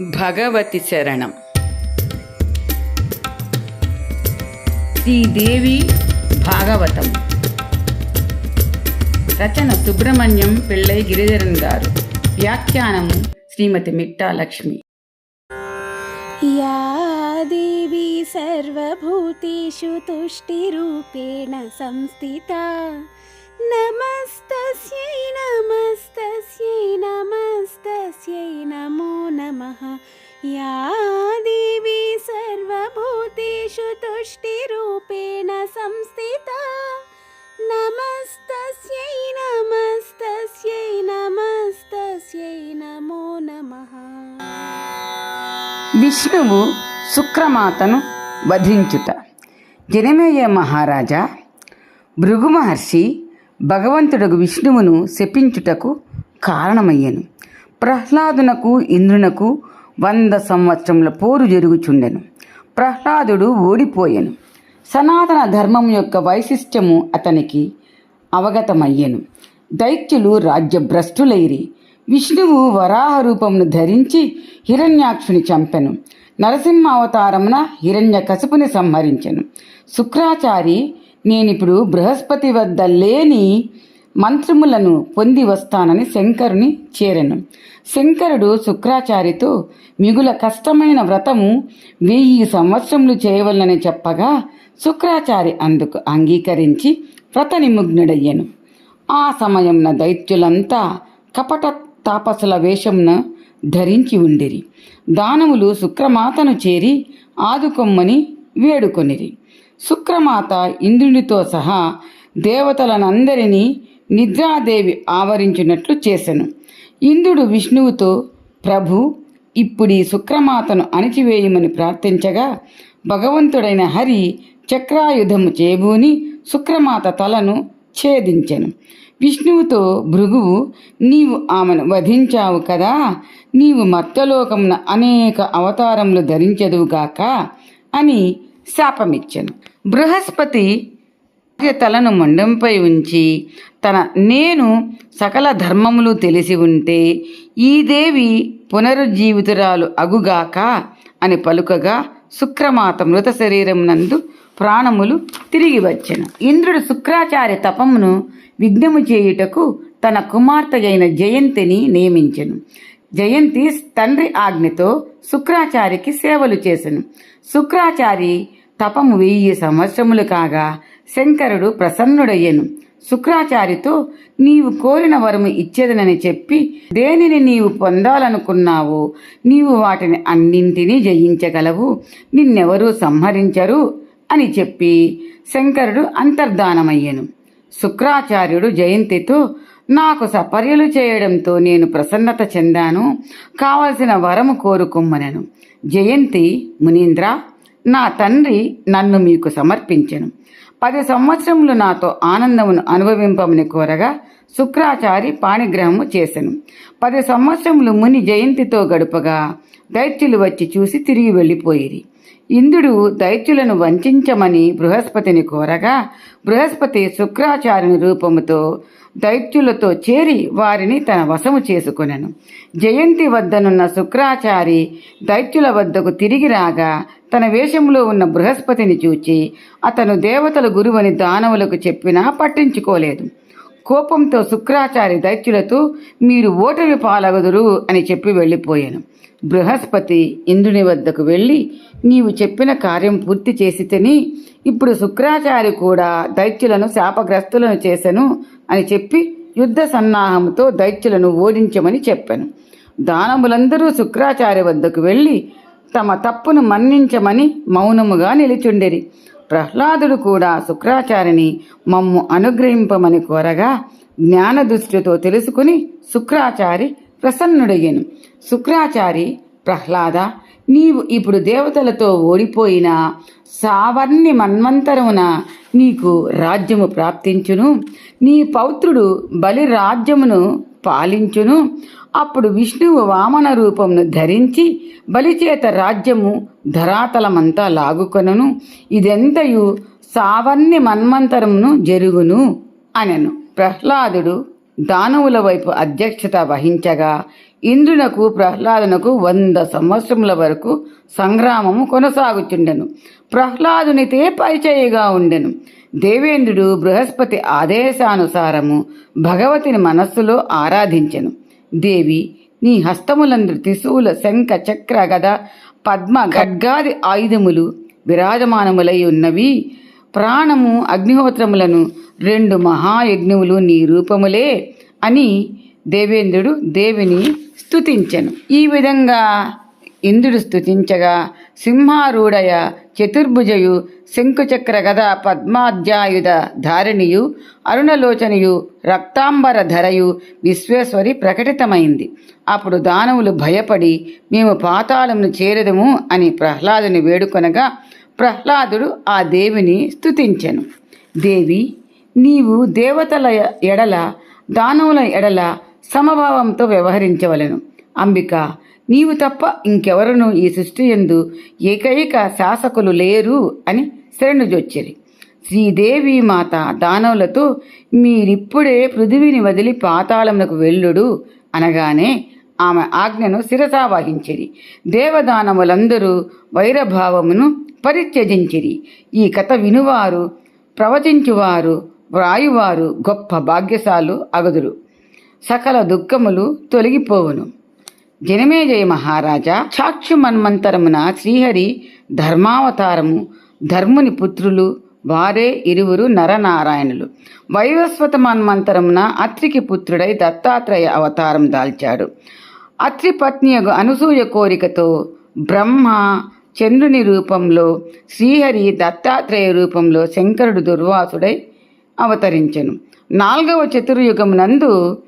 భగవతి శరణం శ్రీదేవి భాగవతం. రచన సుబ్రహ్మణ్యం పిళ్ళై గిరిధరన్ గారు. వ్యాఖ్యానం శ్రీమతి మిట్టాలక్ష్మి లక్ష్మి. యా దేవి సంస్థిత. నమస్తస్యై నమస్తస్యై నమస్తస్యై నమో నమ. యా దేవి సర్వభూతేషు తుష్టిరూపేణ సంస్థిత. నమస్తస్యై నమస్తస్యై నమస్తస్యై నమో నమ. విష్ణువు శుక్రమాతను వధించుట. జనమేయ మహారాజా భృగు మహర్షి భగవంతుడకు విష్ణువును శపించుటకు కారణమయ్యాను. ప్రహ్లాదునకు ఇంద్రునకు వంద సంవత్సరముల పోరు జరుగుచుండెను. ప్రహ్లాదుడు ఓడిపోయెను. సనాతన ధర్మం యొక్క వైశిష్ట్యము అతనికి అవగతమయ్యెను. దైత్యులు రాజ్యభ్రష్టులైరి. విష్ణువు వరాహ రూపమును ధరించి హిరణ్యాక్షుని చంపెను. నరసింహ అవతారమున హిరణ్య కసుపుని సంహరించెను. శుక్రాచారి నేనిప్పుడు బృహస్పతి వద్ద లేని మంత్రములను పొంది వస్తానని శంకరుని చేరెను. శంకరుడు శుక్రాచారితో మిగుల కష్టమైన వ్రతము వెయ్యి సంవత్సరములు చేయవలనని చెప్పగా శుక్రాచారి అందుకు అంగీకరించి వ్రత నిమగ్నుడయ్యను. ఆ సమయంన దైత్యులంతా కపట తాపసుల వేషమున ధరించి ఉండిరి. దానవులు శుక్రమాతను చేరి ఆదుకొమ్మని వేడుకొనిరి. శుక్రమాత ఇంద్రునితో సహా దేవతలనందరినీ నిద్రాదేవి ఆవరించినట్లు చేసెను. ఇంద్రుడు విష్ణువుతో ప్రభు ఇప్పుడు ఈ శుక్రమాతను అణిచివేయమని ప్రార్థించగా భగవంతుడైన హరి చక్రాయుధము చేబూని శుక్రమాత తలను ఛేదించెను. విష్ణువుతో భృగువు నీవు ఆమెను వధించావు కదా నీవు మర్తలోకమున అనేక అవతారములు ధరించదువుగాక అని శాపమిచ్చెను. బృహస్పతి తలను మండంపై ఉంచి తన నేను సకల ధర్మములు తెలిసి ఉంటే ఈ దేవి పునరుజ్జీవితురాలు అగుగాక అని పలుకగా శుక్రమాత మృత శరీరం నందు ప్రాణములు తిరిగి వచ్చెను. ఇంద్రుడు శుక్రాచార్య తపమును విఘ్నము చేయుటకు తన కుమార్తె అయిన జయంతిని నియమించెను. జయంతి తండ్రి ఆజ్ఞతో శుక్రాచారికి సేవలు చేసెను. శుక్రాచారి తపము వెయ్యి సంవత్సరములు కాగా శంకరుడు ప్రసన్నుడయ్యెను. శుక్రాచార్యతో నీవు కోరిన వరము ఇచ్చేదనని చెప్పి దేనిని నీవు పొందాలనుకున్నావో నీవు వాటిని అన్నింటినీ జయించగలవు నిన్నెవరూ సంహరించరు అని చెప్పి శంకరుడు అంతర్ధానమయ్యను. శుక్రాచార్యుడు జయంతితో నాకు సపర్యలు చేయడంతో నేను ప్రసన్నత చెందాను కావలసిన వరము కోరుకుమ్మనను. జయంతి మునీంద్ర. నా తండ్రి నన్ను మీకు సమర్పించెను. పది సంవత్సరములు నాతో ఆనందమును అనుభవింపమని కోరగా శుక్రాచారి పాణిగ్రహము చేసెను. పది సంవత్సరములు ముని జయంతితో గడుపగా దైత్యులు వచ్చి చూసి తిరిగి వెళ్ళిపోయిరి. ఇంద్రుడు దైత్యులను వంచమని బృహస్పతిని కోరగా బృహస్పతి శుక్రాచార్యుని రూపముతో దైత్యులతో చేరి వారిని తన వశము చేసుకొనెను. జయంతి వద్దనున్న శుక్రాచారి దైత్యుల వద్దకు తిరిగి రాగా తన వేషంలో ఉన్న బృహస్పతిని చూచి అతను దేవతల గురువని దానవులకు చెప్పినా పట్టించుకోలేదు. కోపంతో శుక్రాచారి దైత్యులతో మీరు ఓటమి పాలగదురు అని చెప్పి వెళ్ళిపోయాను. బృహస్పతి ఇంద్రుని వద్దకు వెళ్ళి నీవు చెప్పిన కార్యం పూర్తి చేసి తిని ఇప్పుడు శుక్రాచారి కూడా దైత్యులను శాపగ్రస్తులను చేశను అని చెప్పి యుద్ధ సన్నాహంతో దైత్యులను ఓడించమని చెప్పాను. దానములందరూ శుక్రాచార్య వద్దకు వెళ్ళి తమ తప్పును మన్నించమని మౌనముగా నిలిచుండెరి. ప్రహ్లాదుడు కూడా శుక్రాచార్యని మమ్ము అనుగ్రహింపమని కోరగా జ్ఞాన దృష్టితో తెలుసుకుని శుక్రాచారి ప్రసన్నుడయ్యను. శుక్రాచారి ప్రహ్లాద నీవు ఇప్పుడు దేవతలతో ఓడిపోయిన సావర్ణి మన్వంతరమున నీకు రాజ్యము ప్రాప్తించును. నీ పౌత్రుడు బలి రాజ్యమును పాలించును. అప్పుడు విష్ణువు వామన రూపమును ధరించి బలిచేత రాజ్యము ధరాతలమంతా లాగుకొనను. ఇదెంతయు సావర్ణి మన్వంతరమును జరుగును అనెను. ప్రహ్లాదుడు దానవుల వైపు అధ్యక్షత వహించగా ఇంద్రునకు ప్రహ్లాదునకు వంద సంవత్సరముల వరకు సంగ్రామము కొనసాగుచుండెను. ప్రహ్లాదునితే పరిచయగా ఉండెను. దేవేంద్రుడు బృహస్పతి ఆదేశానుసారము భగవతిని మనస్సులో ఆరాధించెను. దేవి నీ హస్తములందు త్రిశూల శంఖ చక్ర గద పద్మ ఖడ్గాది ఆయుధములు విరాజమానములై ఉన్నవి. ప్రాణము అగ్నిహోత్రములను రెండు మహాయజ్ఞములు నీ రూపములే అని దేవేంద్రుడు దేవిని స్తుతించెను. ఈ విధంగా ఇంద్రుడు స్తుతించగా సింహారూఢయ చతుర్భుజయు శంకుచక్ర గద పద్మాధ్యాయుధ ధారిణియు అరుణలోచనియు రక్తాంబర ధరయు విశ్వేశ్వరి ప్రకటితమైంది. అప్పుడు దానవులు భయపడి మేము పాతాళమును చేరదము అని ప్రహ్లాదుని వేడుకొనగా ప్రహ్లాదుడు ఆ దేవిని స్తుతించెను. దేవి నీవు దేవతల ఎడల దానవుల ఎడల సమభావంతో వ్యవహరించవలెను. అంబిక నీవు తప్ప ఇంకెవరను ఈ సృష్టి యందు ఏకైక శాసకులు లేరు అని శరణుజొచ్చిరి. శ్రీదేవి మాత దానవులతో మీరిప్పుడే పృథివిని వదిలి పాతాళములకు వెళ్ళుడు అనగానే ఆమె ఆజ్ఞను శిరసావహించిరి. దేవదానములందరూ వైరభావమును పరిత్యజించిరి. ఈ కథ వినువారు ప్రవచించువారు వ్రాయువారు గొప్ప భాగ్యశాలు అగదురు. సకల దుఃఖములు తొలగిపోవును. జనమేజయ మహారాజా. సాక్షి మన్మంతరమున శ్రీహరి ధర్మావతారము ధర్ముని పుత్రులు వారే ఇరువురు నరనారాయణులు. వైవస్వత మన్మంతరమున అత్రికి పుత్రుడై దత్తాత్రేయ అవతారం దాల్చాడు. అత్రి పత్నియగు అనసూయ కోరికతో బ్రహ్మ చంద్రుని రూపంలో శ్రీహరి దత్తాత్రేయ రూపంలో శంకరుడు దుర్వాసుడై అవతరించెను. నాల్గవ చతుర్యుగమునందు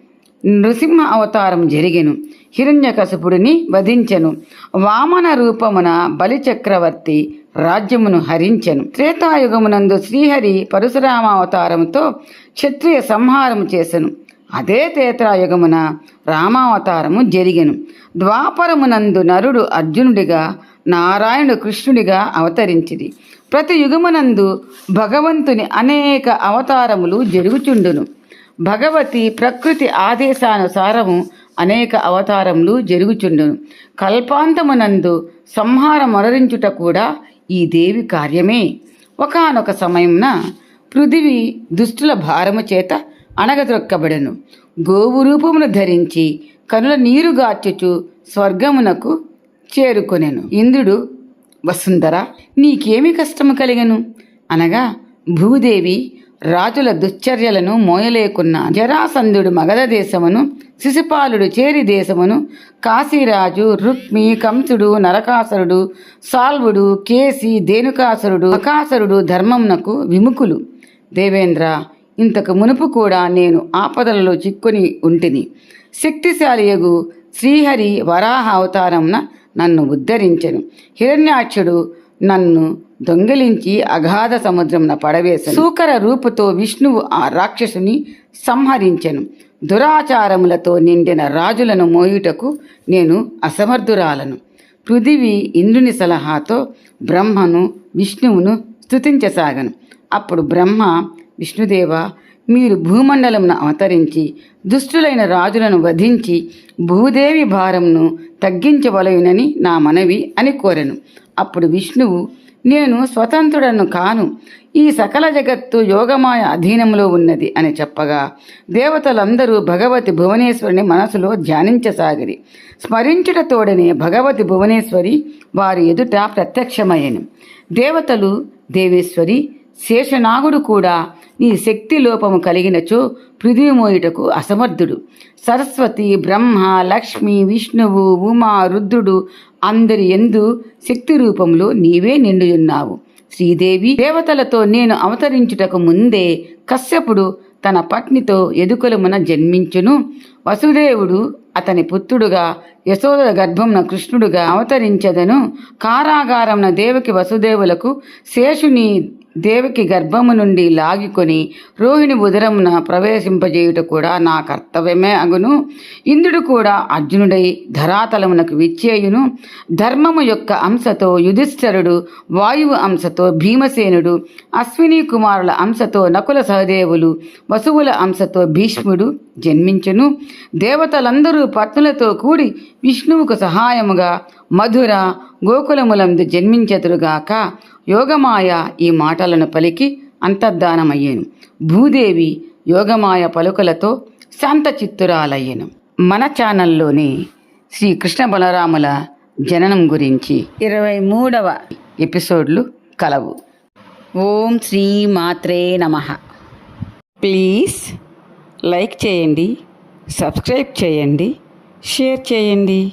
నృసింహ అవతారం జరిగెను. హిరణ్యకశపుడిని వధించెను. వామన రూపమున బలిచక్రవర్తి రాజ్యమును హరించెను. త్రేతాయుగమునందు శ్రీహరి పరశురామావతారంతో క్షత్రియ సంహారము చేసెను. అదే త్రేతాయుగమున రామావతారము జరిగెను. ద్వాపరమునందు నరుడు అర్జునుడిగా నారాయణుడు కృష్ణుడిగా అవతరించిది ప్రతి యుగమునందు భగవంతుని అనేక అవతారములు జరుగుచుండును. భగవతి ప్రకృతి ఆదేశానుసారము అనేక అవతారములు జరుగుచుండును. కల్పాంతమునందు సంహారం మొరరించుట కూడా ఈ దేవి కార్యమే ఒకానొక సమయమున పృథివి దుష్టుల భారము చేత అణగద్రొక్కబడెను గోవు రూపమును ధరించి కనుల నీరు గార్చుచు స్వర్గమునకు చేరుకొనెను. ఇంద్రుడు వసుంధర నీకేమి కష్టము కలిగను? అనగా భూదేవి రాజుల దుశ్చర్యలను మోయలేకున్న జరాసంధుడు మగధ దేశమును శిశుపాలుడు చేరి దేశమును కాశీరాజు రుక్మి కంసుడు నరకాసురుడు సాల్వుడు కేసి దేనుకాసురుడు అకాసురుడు ధర్మమునకు విముఖులు. దేవేంద్ర ఇంతకు మునుపు కూడా నేను ఆపదలలో చిక్కుని ఉంటిని. శక్తిశాలియగు శ్రీహరి వరాహ అవతారమున నన్ను ఉద్ధరించను. హిరణ్యాక్షుడు నన్ను దొంగిలించి అగాధ సముద్రమున పడవేశను సూకర రూపుతో విష్ణువు ఆ రాక్షసుని సంహరించెను. దురాచారములతో నిండిన రాజులను మోయుటకు నేను అసమర్థురాలను. పృథివి ఇంద్రుని సలహాతో బ్రహ్మను విష్ణువును స్తుతించసాగను. అప్పుడు బ్రహ్మ విష్ణుదేవ మీరు భూమండలమును అవతరించి దుష్టులైన రాజులను వధించి భూదేవి భారంను తగ్గించవలయునని నా మనవి అని కోరెను. అప్పుడు విష్ణువు నేను స్వతంత్రుడను కాను. ఈ సకల జగత్తు యోగమాయ అధీనంలో ఉన్నది అని చెప్పగా దేవతలందరూ భగవతి భువనేశ్వరిని మనసులో ధ్యానించసాగిరి. స్మరించుటతోడనే భగవతి భువనేశ్వరి వారి ఎదుట ప్రత్యక్షమయ్యను. దేవతలు దేవేశ్వరి శేషనాగుడు కూడా నీ శక్తి లోపము కలిగినచో పృథివీ మోయుటకు అసమర్థుడు. సరస్వతి బ్రహ్మ లక్ష్మి విష్ణువు ఉమా రుద్రుడు అందరి ఎందు శక్తి రూపంలో నీవే నిండియున్నావు శ్రీదేవి దేవతలతో నేను అవతరించుటకు ముందే కశ్యపుడు తన పత్నితో ఎదుకలమున జన్మించును. వసుదేవుడు అతని పుత్రుడుగా యశోద గర్భంన కృష్ణుడుగా అవతరించదను. కారాగారంన దేవకి వసుదేవులకు శేషుని దేవికి గర్భము నుండి లాగికొని రోహిణి ఉదరమున ప్రవేశింపజేయుట కూడా నా కర్తవ్యమే అగును. ఇంద్రుడు కూడా అర్జునుడై ధరాతలమునకు విచ్చేయును. ధర్మము యొక్క అంశతో యుధిష్ఠరుడు వాయువు అంశతో భీమసేనుడు అశ్విని కుమారుల అంశతో నకుల సహదేవులు వసువుల అంశతో భీష్ముడు జన్మించును. దేవతలందరూ పత్నులతో కూడి విష్ణువుకు సహాయముగా మధుర గోకులములందు జన్మించతురుగాక యోగమాయ ఈ మాటలను పలికి అంతర్ధానమయ్యేను. భూదేవి యోగమాయ పలుకలతో శాంత చిత్తురాలయ్యెను మన ఛానల్లోని శ్రీ కృష్ణ బలరాముల జననం గురించి ఇరవై మూడవ ఎపిసోడ్లు కలవు. ఓం శ్రీ మాత్రే నమ. ప్లీజ్ లైక్ చేయండి సబ్స్క్రైబ్ చేయండి షేర్ చేయండి.